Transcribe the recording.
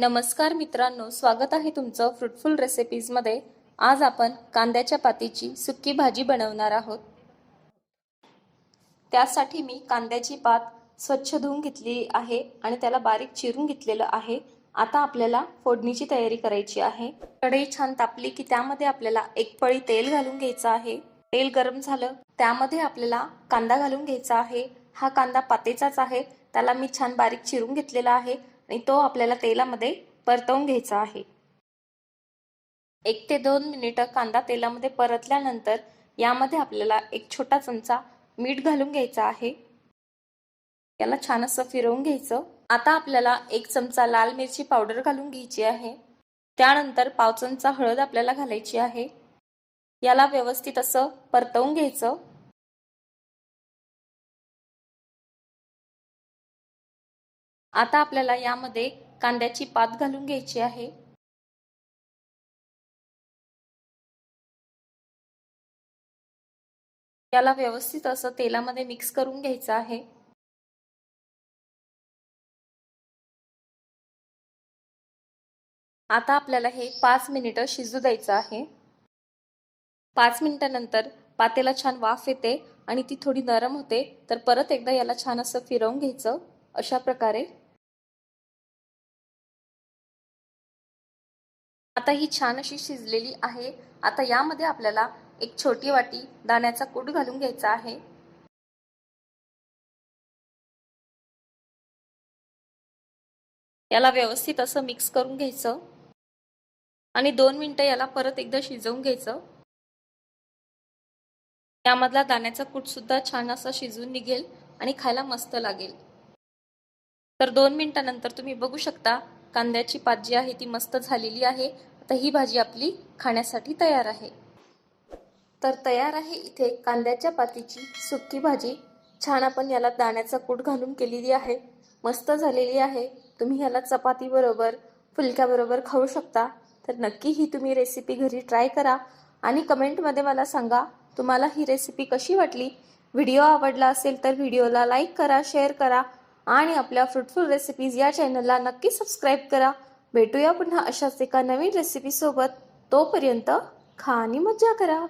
नमस्कार मित्रांनो स्वागत आहे तुमचं फ्रुटफुल रेसिपीजमध्ये आज आपण कांद्याच्या पातीची सुक्की भाजी बनवणार आहोत. त्यासाठी मी कांद्याची पात स्वच्छ धुवून घेतली आहे आणि त्याला बारीक चिरून घेतलेलं आहे. आता आपल्याला फोडणीची तयारी करायची आहे. कढई छान तापली की त्यामध्ये आपल्याला एक पळी तेल घालून घ्यायचं आहे. तेल गरम झालं त्यामध्ये आपल्याला कांदा घालून घ्यायचा आहे. हा कांदा पातेचाच आहे. त्याला मी छान बारीक चिरून घेतलेला आहे. आणि तो आपल्याला तेलामध्ये परतवून घ्यायचा आहे. एक ते दोन मिनिटं कांदा तेलामध्ये परतल्यानंतर यामध्ये आपल्याला एक छोटा चमचा मीठ घालून घ्यायचा आहे. याला छान असं फिरवून घ्यायचं. आता आपल्याला एक चमचा लाल मिरची पावडर घालून घ्यायची आहे. त्यानंतर पाव चमचा हळद आपल्याला घालायची आहे. याला व्यवस्थित असं परतवून घ्यायचं. आता आपल्याला यामध्ये कांद्याची पात घालून घ्यायची आहे. याला व्यवस्थित असं तेलामध्ये मिक्स करून घ्यायचं आहे. आता आपल्याला हे पाच मिनिटं शिजू द्यायचं आहे. पाच मिनिटानंतर पातेला छान वाफ येते आणि ती थोडी नरम होते तर परत एकदा याला छान असं फिरवून घ्यायचं अशा प्रकारे. आता ही छान अशी शिजलेली आहे. आता यामध्ये आपल्याला एक छोटी वाटी दाण्याचा कूट घालून घ्यायचा आहे. याला व्यवस्थित असं मिक्स करून घ्यायचं. आणि दोन मिनटं याला परत एकदा शिजवून घ्यायचं. यामधला दाण्याचा कूट सुद्धा छान असा शिजून निघेल आणि खायला मस्त लागेल. तर दोन मिनिटानंतर तुम्ही बघू शकता कांद्याची पात जी आहे ती मस्त झालेली आहे. आता ही भाजी आपली खाण्यासाठी तयार आहे. तर तयार आहे इथे कांद्याच्या पातीची सुक्की भाजी. छान आपण याला दाण्याचा कूट घालून केलेली आहे. मस्त झालेली आहे. तुम्ही याला चपातीबरोबर फुलक्याबरोबर खाऊ शकता. तर नक्की ही तुम्ही रेसिपी घरी ट्राय करा आणि कमेंटमध्ये मला सांगा तुम्हाला ही रेसिपी कशी वाटली? व्हिडिओ आवडला असेल तर व्हिडिओला लाईक करा शेअर करा. आणि आपल्या फ्रुटफुल रेसिपीज या चॅनलला नक्की सबस्क्राईब करा. भेटूया पुन्हा अशाच एका नवीन रेसिपीसोबत तोपर्यंत खा आणि मज्जा करा.